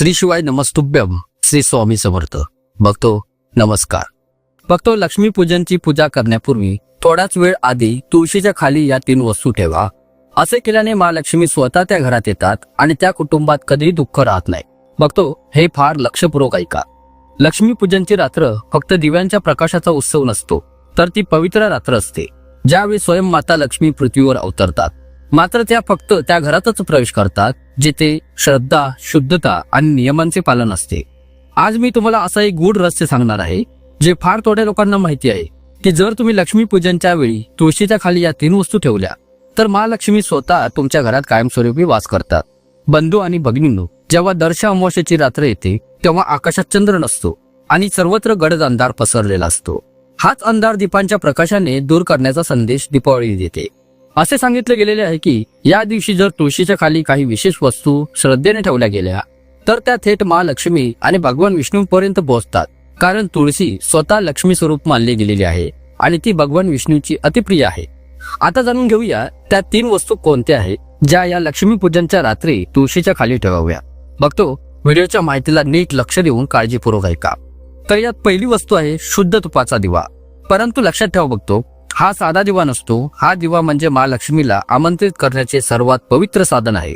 श्री शिवाय नमस्तुभ्यम श्री स्वामी समर्थ. बघतो नमस्कार. बघतो लक्ष्मीपूजनची पूजा करण्यापूर्वी थोडाच वेळ आधी तुळशीच्या खाली या तीन वस्तू ठेवा. असे केल्याने महालक्ष्मी स्वतः त्या घरात येतात आणि त्या कुटुंबात कधीही दुःख राहत नाही. बघतो हे फार लक्षपूर्वक ऐका. लक्ष्मीपूजनची रात्र फक्त दिव्यांच्या प्रकाशाचा उत्सव नसतो तर ती पवित्र रात्र असते. ज्यावेळी स्वयं माता लक्ष्मी पृथ्वीवर अवतरतात. मात्र त्या फक्त त्या घरातच प्रवेश करतात जिथे श्रद्धा शुद्धता आणि नियमांचे पालन असते. आज मी तुम्हाला असा एक गूढ रहस्य सांगणार आहे जे फार थोड्या लोकांना माहिती आहे की जर तुम्ही लक्ष्मीपूजनच्या वेळी तुळशीच्या खाली या तीन वस्तू ठेवल्या तर महालक्ष्मी स्वतः तुमच्या घरात कायमस्वरूपी वास करतात. बंधू आणि भगिनींनो जेव्हा दर्श अमावस्येची रात्र येते तेव्हा आकाशात चंद्र नसतो आणि सर्वत्र गडद अंधार पसरलेला असतो. हाच अंधार दीपांच्या प्रकाशाने दूर करण्याचा संदेश दीपावली देते. असे सांगितले गेलेले आहे की या दिवशी जर तुळशीच्या खाली काही विशेष वस्तू श्रद्धेने ठेवल्या गेल्या तर त्या थेट महालक्ष्मी आणि भगवान विष्णूपर्यंत पोहोचतात. कारण तुळशी स्वतः लक्ष्मी स्वरूप मानली गेलेली आहे आणि ती भगवान विष्णूची अतिप्रिय आहे. आता जाणून घेऊया त्या तीन वस्तू कोणत्या आहेत ज्या या लक्ष्मी पूजनच्या रात्री तुळशीच्या खाली ठेवाव्या. बघतो व्हिडिओच्या माहितीला नीट लक्ष देऊन काळजीपूर्वक ऐका. तर यात पहिली वस्तू आहे शुद्ध तुपाचा दिवा. परंतु लक्षात ठेवा बघतो हा साधा दिवा नसतो हा दिवा म्हणजे महालक्ष्मीला आमंत्रित करण्याचे सर्वात पवित्र साधन आहे.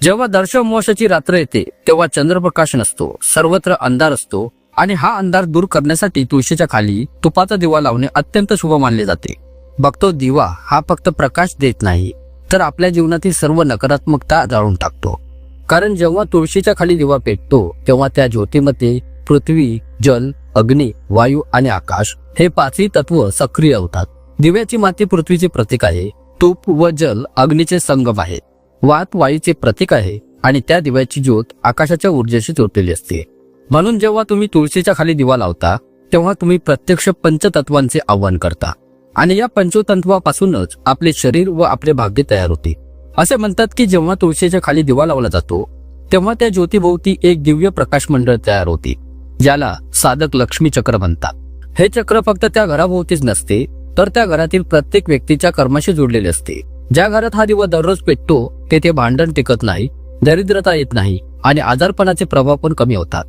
जेव्हा दर्शमोशाची रात्र येते तेव्हा चंद्रप्रकाश नसतो सर्वत्र अंधार असतो आणि हा अंधार दूर करण्यासाठी तुळशीच्या खाली तुपाचा दिवा लावणे अत्यंत शुभ मानले जाते. बघतो दिवा हा फक्त प्रकाश देत नाही तर आपल्या जीवनातील सर्व नकारात्मकता जाळून टाकतो. कारण जेव्हा तुळशीच्या खाली दिवा पेटतो तेव्हा त्या ज्योतीमध्ये पृथ्वी जल अग्नी वायू आणि आकाश हे पाचही तत्व सक्रिय होतात. दिव्याची माती पृथ्वीचे प्रतीक आहे. तूप व जल अग्नीचे संगम आहे. वात वायूचे प्रतीक आहे आणि त्या दिव्याची ज्योत आकाशाच्या ऊर्जेशी जोडलेली असते. म्हणून जेव्हा तुम्ही तुळशीच्या खाली दिवा लावता तेव्हा तुम्ही प्रत्यक्ष पंचतत्वांचे आव्हान करता. आणि या पंचतत्वापासूनच आपले शरीर व आपले भाग्य तयार होते. असे म्हणतात की जेव्हा तुळशीच्या खाली दिवा लावला जातो तेव्हा त्या ज्योतीभोवती एक दिव्य प्रकाश मंडळ तयार होते ज्याला साधक लक्ष्मी चक्र म्हणतात. हे चक्र फक्त त्या घराभोवतीच नसते तर त्या घरातील प्रत्येक व्यक्तीच्या कर्माशी जोडलेले असते. ज्या घरात हा दिवा दररोज पेटतो तेथे भांडण टिकत नाही दरिद्रता येत नाही आणि आजारपणाचे प्रभाव पण कमी होतात.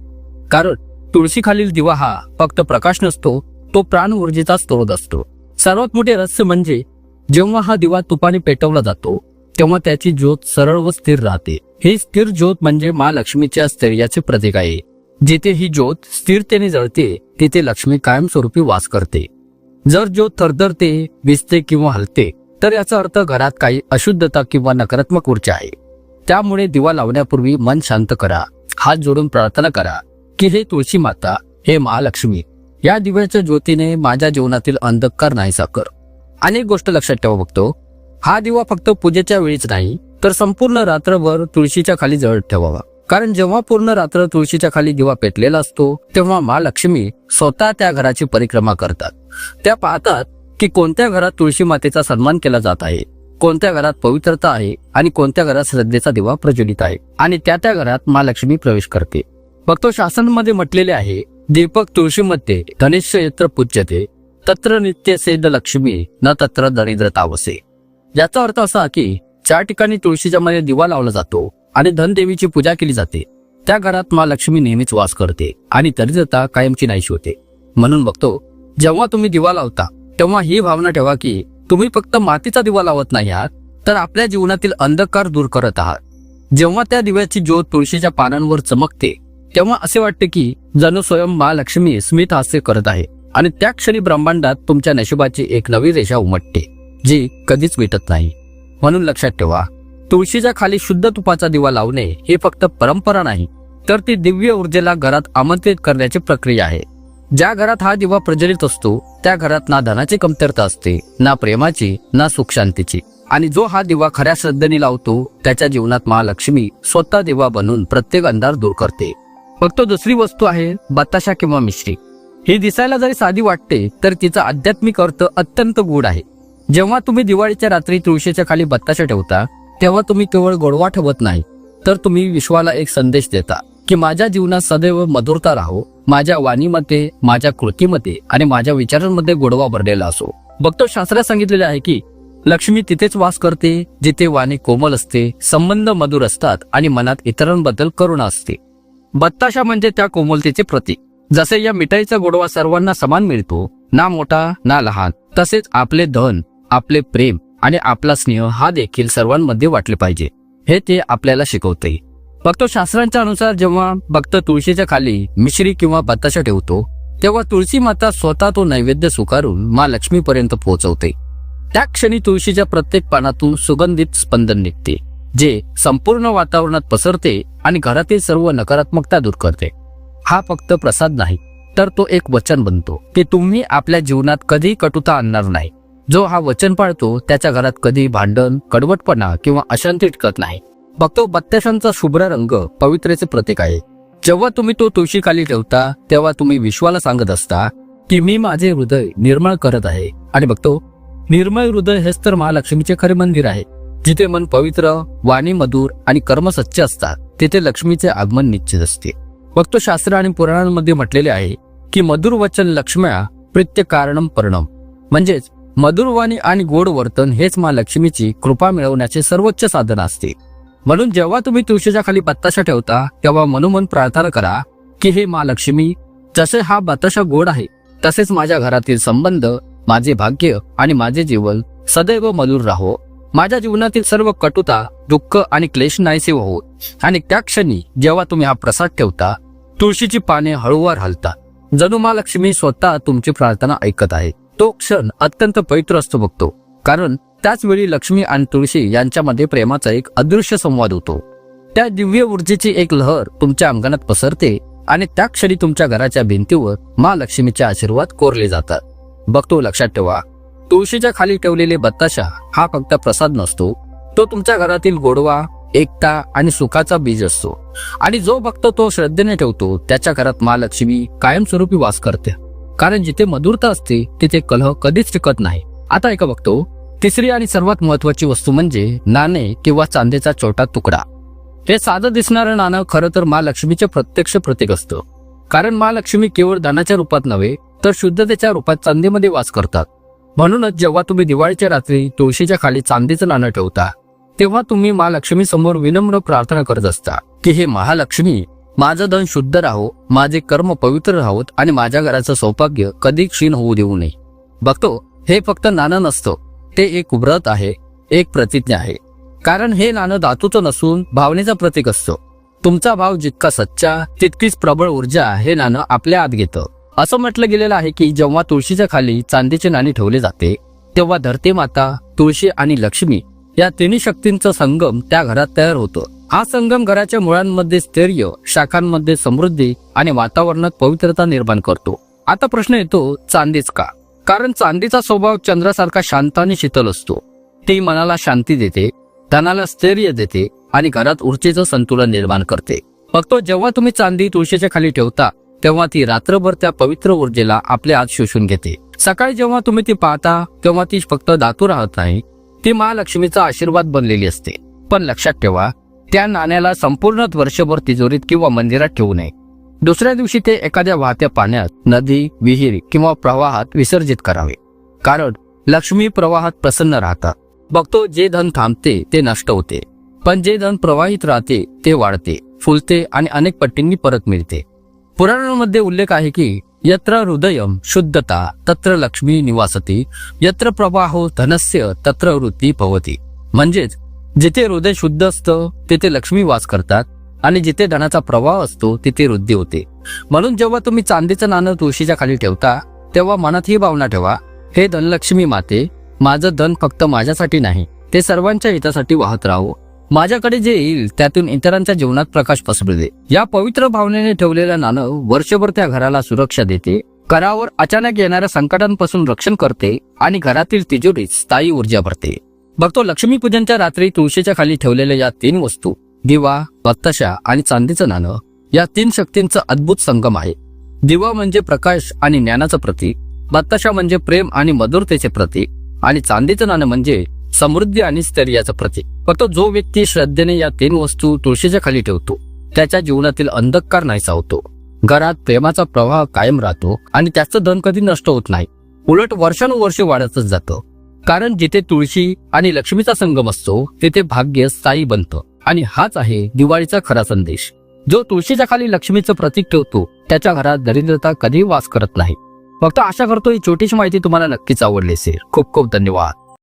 कारण तुळशीखालील दिवा हा फक्त प्रकाश नसतो तो प्राण ऊर्जेचा स्रोत असतो. सर्वात मोठे रहस्य म्हणजे जेव्हा हा दिवा तुपाने पेटवला जातो तेव्हा त्याची ज्योत सरळ व स्थिर राहते. ही स्थिर ज्योत म्हणजे महालक्ष्मीच्या स्थैर्याचे प्रतीक आहे. जिथे ही ज्योत स्थिरतेने जळते तिथे लक्ष्मी कायमस्वरूपी वास करते. जर जो थरथरते विजते किंवा हलते तर याचा अर्थ घरात काही अशुद्धता किंवा नकारात्मक ऊर्जा आहे. त्यामुळे दिवा लावण्यापूर्वी मन शांत करा हात जोडून प्रार्थना करा की हे तुळशी माता हे महालक्ष्मी या दिव्याच्या ज्योतीने माझ्या जीवनातील अंधकार नाहीसा कर. अनेक गोष्ट लक्षात ठेवा बघतो हा दिवा फक्त पूजेच्या वेळीच नाही तर संपूर्ण रात्रभर तुळशीच्या खाली जळ ठेवावा. कारण जेव्हा पूर्ण रात्र तुळशीच्या खाली दिवा पेटलेला असतो तेव्हा महालक्ष्मी स्वतः त्या घराची परिक्रमा करतात. त्या पाहतात की कोणत्या घरात तुळशी मातेचा सन्मान केला जात आहे कोणत्या घरात पवित्रता आहे आणि कोणत्या घरात श्रद्धेचा दिवा प्रज्वलित आहे. आणि त्या त्या घरात महालक्ष्मी प्रवेश करते. बघतो शासनमध्ये म्हटलेले आहे दीपक तुळशीमध्ये धनेश्य यत्र पूज्यते तत्र नित्य सेद लक्ष्मी न तत्र दरिद्रता वसे याचा अर्थ असा की ज्या ठिकाणी तुळशीच्या मध्ये दिवा लावला जातो आणि धनदेवीची पूजा केली जाते त्या घरात महालक्ष्मी नेहमीच वास करते आणि दरिद्रता कायमची नाहीशी होते. म्हणून बघतो जेव्हा तुम्ही दिवा लावता तेव्हा ही भावना ठेवा की तुम्ही फक्त मातीचा दिवा लावत नाही आहात तर आपल्या जीवनातील अंधकार दूर करत आहात. जेव्हा त्या दिव्याची ज्योत तुळशीच्या पानांवर चमकते तेव्हा असे वाटते की जणू स्वयं महालक्ष्मी स्मित हास्य करत आहे आणि त्या क्षणी ब्रह्मांडात तुमच्या नशिबाची एक नवी रेषा उमटते जी कधीच मिटत नाही. म्हणून लक्षात ठेवा तुळशीच्या खाली शुद्ध तुपाचा दिवा लावणे ही फक्त परंपरा नाही तर ती दिव्य ऊर्जेला घरात आमंत्रित करण्याची प्रक्रिया आहे. ज्या घरात हा दिवा प्रज्वलित असतो त्या घरात ना धनाची कमतरता असते ना प्रेमाची ना सुख शांतीची आणि जो हा दिवा खऱ्या श्रद्धेने लावतो त्याच्या जीवनात महालक्ष्मी स्वतः दिवा बनून प्रत्येक अंधार दूर करते. फक्त दुसरी वस्तू आहे बताशा किंवा मिश्री. ही दिसायला जरी साधी वाटते तर तिचा आध्यात्मिक अर्थ अत्यंत गूढ आहे. जेव्हा तुम्ही दिवाळीच्या रात्री तुळशीच्या खाली बत्ताशा ठेवता तेव्हा तुम्ही केवळ गोडवा ठेवत नाही तर तुम्ही विश्वाला एक संदेश देता. की माझ्या जीवनात सदैव मधुरता राहो माझ्या वाणीमध्ये माझ्या कृतीमध्ये आणि माझ्या विचारांमध्ये गोडवा भरलेला असो. बघतो शास्त्रात सांगितलेले आहे की लक्ष्मी तिथेच वास करते जिथे वाणी कोमल असते संबंध मधुर असतात आणि मनात इतरांबद्दल करुणा असते. बत्ताशा म्हणजे त्या कोमलतेचे प्रतीक. जसे या मिठाईचा गोडवा सर्वांना समान मिळतो ना मोठा ना लहान तसेच आपले धन आपले प्रेम आणि आपला स्नेह हा देखील सर्वांमध्ये वाटले पाहिजे. हे ते आपल्याला शिकवते. फक्त शास्त्रांच्या अनुसार जेव्हा भक्त तुळशीच्या खाली मिश्री किंवा बताशा ठेवतो तेव्हा तुळशी माता स्वतः तो नैवेद्य स्वीकारून मा लक्ष्मीपर्यंत पोहोचवते. त्या क्षणी तुळशीच्या प्रत्येक पानातून सुगंधित स्पंदन निघते जे संपूर्ण वातावरणात पसरते आणि घरातील सर्व नकारात्मकता दूर करते. हा फक्त प्रसाद नाही तर तो एक वचन बनतो की तुम्ही आपल्या जीवनात कधी कटुता आणणार नाही. जो हा वचन पाळतो त्याच्या घरात कधी भांडण कडवटपणा किंवा अशांती टिकत नाही. बघतो बत्ताशांचा शुभ्र रंग पवित्रेचे प्रतीक आहे. जेव्हा तुम्ही तो तुळशीखाली ठेवता तेव्हा तुम्ही विश्वाला सांगत असता की मी माझे हृदय निर्मळ करत आहे. आणि बघतो निर्मळ हृदय हेच तर महालक्ष्मीचे खरे मंदिर आहे. जिथे मन पवित्र वाणी मधुर आणि कर्मसच्च असतात. तिथे लक्ष्मीचे आगमन निश्चित असते. बघतो शास्त्र आणि पुराणांमध्ये म्हटलेले आहे की मधुर वचन लक्ष्म्या प्रित्य कारणम पर्णम. म्हणजेच मधुर वाणी आणि गोड वर्तन हेच महालक्ष्मीची कृपा मिळवण्याचे सर्वोच्च साधन असते. म्हणून जेव्हा तुम्ही तुळशीच्या खाली बत्ताशा ठेवता तेव्हा मनोमन प्रार्थना करा की हे महालक्ष्मी जसे हा बत्ताशा गोड आहे तसेच माझ्या घरातील संबंध माझे भाग्य आणि माझे जीवन सदैव मधुर राहो. माझ्या जीवनातील सर्व कटुता दुःख आणि क्लेश नाहीसे हो आणि त्या क्षणी जेव्हा तुम्ही हा प्रसाद ठेवता तुळशीची पाने हळूवार हलतात. जणू महालक्ष्मी स्वतः तुमची प्रार्थना ऐकत आहे. तो क्षण अत्यंत पवित्र असतो बघतो. कारण त्याचवेळी लक्ष्मी आणि तुळशी यांच्यामध्ये प्रेमाचा एक अदृश्य संवाद होतो. त्या दिव्य ऊर्जेची एक लहर तुमच्या अंगणात पसरते आणि त्या क्षणी तुमच्या घराच्या भिंतीवर महालक्ष्मीचे आशीर्वाद कोरले जातात. बघतो लक्षात ठेवा. तुळशीच्या खाली ठेवलेले बत्ताशा हा फक्त प्रसाद नसतो. तो तुमच्या घरातील गोडवा एकता आणि सुखाचा बीज असतो. आणि जो भक्त तो श्रद्धेने ठेवतो त्याच्या घरात महालक्ष्मी कायमस्वरूपी वास करते. कारण जिथे मधुरता असते तिथे कलह कधीच टिकत नाही. आता एका बघतो. तिसरी आणि सर्वात महत्वाची वस्तू म्हणजे नाणे किंवा चांदीचा छोटा तुकडा. हे साधं दिसणारं नाणं खरं तर महालक्ष्मीचे प्रत्यक्ष प्रतीक असतं. कारण महालक्ष्मी केवळ धनाच्या रूपात नव्हे तर शुद्धतेच्या रूपात चांदीमध्ये वास करतात. म्हणूनच जेव्हा तुम्ही दिवाळीच्या रात्री तुळशीच्या खाली चांदीचं नाणं ठेवता तेव्हा तुम्ही महालक्ष्मी समोर विनम्र प्रार्थना करत असता की हे महालक्ष्मी माझं धन शुद्ध राहो माझे कर्म पवित्र राहोत आणि माझ्या घराचं सौभाग्य कधी क्षीण होऊ देऊ नये. बघतो हे फक्त नाणं नसतं ते एक व्रत आहे एक प्रतिज्ञा आहे. कारण हे नाणं धातूचं नसून भावनेचा प्रतीक असतो. तुमचा भाव जितका सच्चा तितकीच प्रबळ ऊर्जा हे नाणं आपल्या आत घेतं. असं म्हटलं गेलेलं आहे की जेव्हा तुळशीच्या खाली चांदीचे नाणी ठेवले जाते तेव्हा धरती माता तुळशी आणि लक्ष्मी या तिन्ही शक्तींचा संगम त्या घरात तयार होतो. हा संगम घराच्या मुळांमध्ये स्थैर्य शाखांमध्ये समृद्धी आणि वातावरणात पवित्रता निर्माण करतो. आता प्रश्न येतो चांदीच का? कारण चांदीचा स्वभाव चंद्रासारखा शांत आणि शीतल असतो. ती मनाला शांती देते धनाला स्थैर्य देते आणि घरात ऊर्जेचं संतुलन निर्माण करते. फक्त जेव्हा तुम्ही चांदी तुळशीच्या खाली ठेवता तेव्हा ती रात्रभर त्या पवित्र ऊर्जेला आपल्या आत शोषून घेते. सकाळी जेव्हा तुम्ही ती पाहता तेव्हा ती फक्त धातू राहत नाही ती महालक्ष्मीचा आशीर्वाद बनलेली असते. पण लक्षात ठेवा त्या नाण्याला संपूर्ण वर्षभर तिजोरीत किंवा मंदिरात ठेवू नये. दुसऱ्या दिवशी ते एखाद्या वाहत्या पाण्यात नदी विहीर किंवा प्रवाहात विसर्जित करावे. कारण लक्ष्मी प्रवाहात प्रसन्न राहतात. बघतो जे धन थांबते ते नष्ट होते. पण जे धन प्रवाहित राहते ते वाढते फुलते आणि अनेक पट्टींनी परत मिळते. पुराणांमध्ये उल्लेख आहे की यत्र हृदयम शुद्धता तत्र लक्ष्मी निवासती यत्र प्रवाहो धनस्य तत्र वृत्ती भवती. म्हणजेच जिथे हृदय शुद्ध असतं तिथे लक्ष्मी वास करतात आणि जिथे धनाचा प्रवाह असतो तिथे वृद्धी होते. म्हणून जेव्हा तुम्ही चांदीचं नाणं तुळशीच्या खाली ठेवता तेव्हा मनात ही भावना ठेवा हे धनलक्ष्मी माते माझं धन फक्त माझ्यासाठी नाही ते सर्वांच्या हितासाठी वाहत राहो. माझ्याकडे जे येईल त्यातून इतरांच्या जीवनात प्रकाश पसरू दे या पवित्र भावनेने ठेवलेलं नाणं वर्षभर त्या घराला सुरक्षा देते करावर अचानक येणाऱ्या संकटांपासून रक्षण करते आणि घरातील तिजोरीत स्थायी ऊर्जा भरते. बघतो लक्ष्मीपूजनच्या रात्री तुळशीच्या खाली ठेवलेल्या या तीन वस्तू दिवा बत्ताशा आणि चांदीचं नाणं या तीन शक्तींचं अद्भुत संगम आहे. दिवा म्हणजे प्रकाश आणि ज्ञानाचं प्रतीक बत्ताशा म्हणजे प्रेम आणि मधुरतेचे प्रतीक आणि चांदीचं नाणं म्हणजे समृद्धी आणि स्थैर्याचं प्रतीक. फक्त जो व्यक्ती श्रद्धेने या तीन वस्तू तुळशीच्या खाली ठेवतो त्याच्या जीवनातील अंधकार नाहीसा होतो. घरात प्रेमाचा प्रवाह कायम राहतो आणि त्याचं धन कधी नष्ट होत नाही. उलट वर्षानुवर्ष वाढतच जातं. कारण जिथे तुळशी आणि लक्ष्मीचा संगम असतो तिथे भाग्य स्थायी बनतं. आणि हाच आहे दिवाळीचा खरा संदेश. जो तुळशीच्या खाली लक्ष्मीचं प्रतीक ठेवतो त्याच्या घरात दरिद्रता कधीही वास करत नाही. फक्त आशा करतो ही छोटीशी माहिती तुम्हाला नक्कीच आवडली असेल. खूप खूप धन्यवाद.